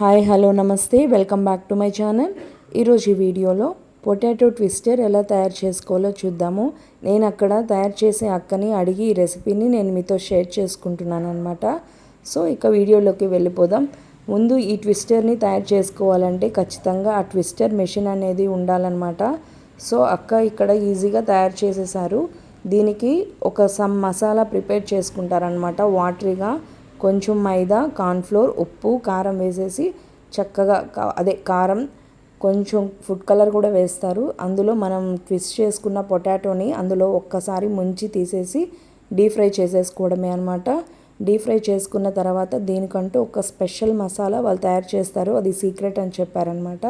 Hi hello నమస్తే. Welcome back to my channel. ఈరోజు ఈ వీడియోలో పొటాటో ట్విస్టర్ ఎలా తయారు చేసుకోవాలో చూద్దాము. నేను అక్కడ తయారు చేసే అక్కని అడిగి ఈ రెసిపీని నేను మీతో షేర్ చేసుకుంటున్నాను అనమాట సో ఇక వీడియోలోకి వెళ్ళిపోదాం. ముందు ఈ ట్విస్టర్ని తయారు చేసుకోవాలంటే ఖచ్చితంగా ఆ ట్విస్టర్ మెషిన్ అనేది ఉండాలన్నమాట. సో అక్క ఇక్కడ ఈజీగా తయారు చేసేసారు దీనికి ఒక సమ్ మసాలా ప్రిపేర్ చేసుకుంటారనమాట వాటరీగా. కొంచెం మైదా కార్న్ఫ్లోర్ ఉప్పు కారం వేసేసి చక్కగా అదే కారం కొంచెం ఫుడ్ కలర్ కూడా వేస్తారు. అందులో మనం ట్విస్ట్ చేసుకున్న పొటాటోని అందులో ఒక్కసారి ముంచి తీసేసి డీప్ ఫ్రై చేసేసుకోవడమే అనమాట డీప్ ఫ్రై చేసుకున్న తర్వాత దీనికంటూ ఒక స్పెషల్ మసాలా వాళ్ళు తయారు చేస్తారు. అది సీక్రెట్ అని చెప్పారనమాట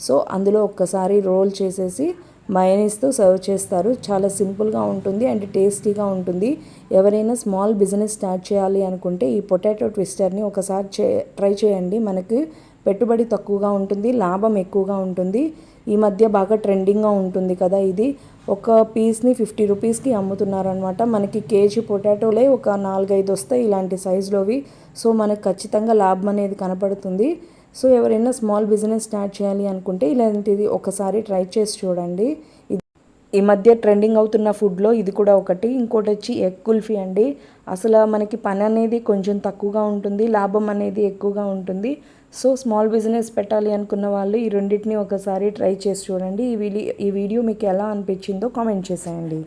సో అందులో ఒక్కసారి రోల్ చేసేసి మయనీస్తో సర్వ్ చేస్తారు. చాలా సింపుల్గా ఉంటుంది అండ్ టేస్టీగా ఉంటుంది. ఎవరైనా స్మాల్ బిజినెస్ స్టార్ట్ చేయాలి అనుకుంటే ఈ పొటాటో ట్విస్టర్ని ఒకసారి చే ట్రై చేయండి. మనకి పెట్టుబడి తక్కువగా ఉంటుంది లాభం ఎక్కువగా ఉంటుంది. ఈ మధ్య బాగా ట్రెండింగ్గా ఉంటుంది కదా ఇది. ఒక పీస్ని ఫిఫ్టీ రూపీస్కి అమ్ముతున్నారనమాట మనకి కేజీ పొటాటోలే ఒక నాలుగైదు వస్తాయి ఇలాంటి సైజులోవి సో మనకు ఖచ్చితంగా లాభం అనేది కనపడుతుంది. సో ఎవరైనా స్మాల్ బిజినెస్ స్టార్ట్ చేయాలి అనుకుంటే ఇలాంటిది ఒకసారి ట్రై చేసి చూడండి. ఈ మధ్య ట్రెండింగ్ అవుతున్న ఫుడ్లో ఇది కూడా ఒకటి. ఇంకోటి వచ్చి ఎగ్ కుల్ఫీ అండి. అసలు మనకి పని అనేది కొంచెం తక్కువగా ఉంటుంది లాభం అనేది ఎక్కువగా ఉంటుంది. సో స్మాల్ బిజినెస్ పెట్టాలి అనుకున్న వాళ్ళు ఈ రెండింటిని ఒకసారి ట్రై చేసి చూడండి. ఈ వీడియో ఈ వీడియో మీకు ఎలా అనిపించిందో కామెంట్ చేసేయండి.